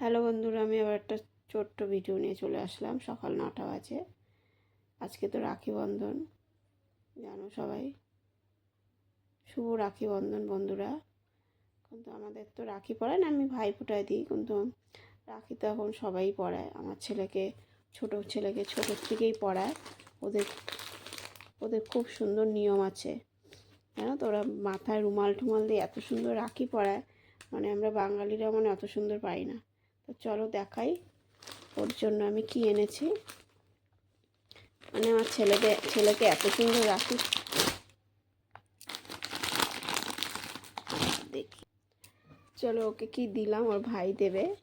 Hello বন্ধুরা, আমি আবার একটা ছোট্ট ভিডিও নিয়ে চলে আসলাম। সকাল নটা বাজে। আজকে তো রাখি বন্ধন, জানো সবাই? শুভ রাখি বন্ধন বন্ধুরা। কিন্তু আমাদের তো রাখি পড়ায় না, আমি ভাই ফোটায় দিই। কিন্তু রাখি তো এখন সবাই পড়ায়। আমার ছেলেকে, ছোট ছেলেকে ছোটোর থেকেই পড়ায়। ওদের ওদের খুব সুন্দর নিয়ম আছে। জানো তো, ওরা মাথায় রুমাল টুমাল দিয়ে এত সুন্দর রাখি পড়ায়। মানে আমরা বাঙালিরা মানে অত সুন্দর পাই না। তো চলো দেখাই। ওর জন্য আমি কি এনেছি? মানে আমার ছেলেকে ছেলেকে এত সুন্দর রাখি। দেখি। চলো ওকে কি দিলাম? ওর ভাই দেবে।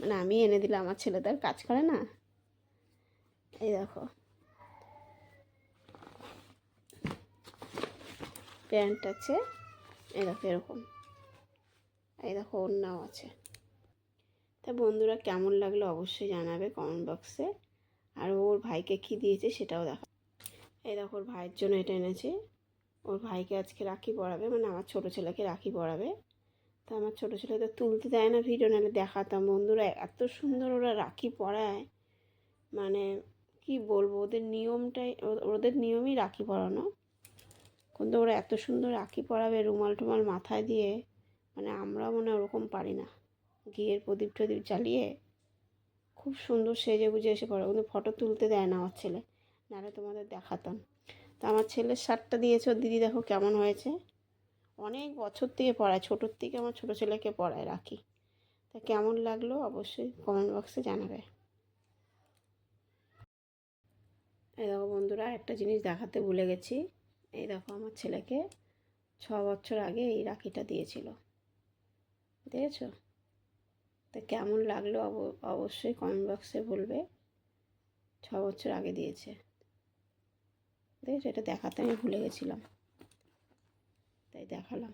মানে আমি এনে দিলাম, আমার ছেলে তার কাজ করে না। এই দেখো। প্যান্ট আছে। এই দেখো, এরকম। এই দেখো ওড়নাও আছে। তা বন্ধুরা কেমন লাগল অবশ্যই জানাবে কমেন্ট বক্সে আর ওর ভাইকে কী দিয়েছে সেটাও দেখা। এই দেখো ওর ভাইয়ের জন্য এটা এনেছে। ওর ভাইকে আজকে রাখি পড়াবে মানে আমার ছোটো ছেলেকে রাখি পড়াবে তা আমার ছোটো ছেলে তো তুলতে দেয় না ভিডিও, নাহলে দেখাতাম। বন্ধুরা এত সুন্দর ওরা রাখি পড়ায় মানে কি বলব, ওদের নিয়মটাই, ওদের নিয়মই রাখি পরানো। কিন্তু ওরা এত সুন্দর রাখি পরাবে রুমাল টুমাল মাথায় দিয়ে। মানে আমরা মনে ওরকম পারি না। ঘিয়ের প্রদীপ টদীপ জ্বালিয়ে খুব সুন্দর সেজে গুজে এসে পড়ে। কিন্তু ফটো তুলতে দেয় না আমার ছেলে, নাহলে তোমাদের দেখাতাম। তা আমার ছেলের শার্টটা দিয়েছে ওর দিদি, দেখো কেমন হয়েছে। অনেক বছর থেকে পড়ায়, ছোটোর থেকে আমার ছোটো ছেলেকে পড়ায়, রাখি। তা কেমন লাগল অবশ্যই কমেন্ট বক্সে জানাবে। এই দেখো বন্ধুরা একটা জিনিস দেখাতে ভুলে গেছি। এই দেখো আমার ছেলেকে ছ বছর আগে এই রাখিটা দিয়েছিল। দেখেছ? তা কেমন লাগল অবশ্যই কমেন্ট বক্সে বলবে। ছ বছর আগে দিয়েছে। দেখেছ এটা দেখাতে আমি ভুলে গেছিলাম। তাই দেখালাম।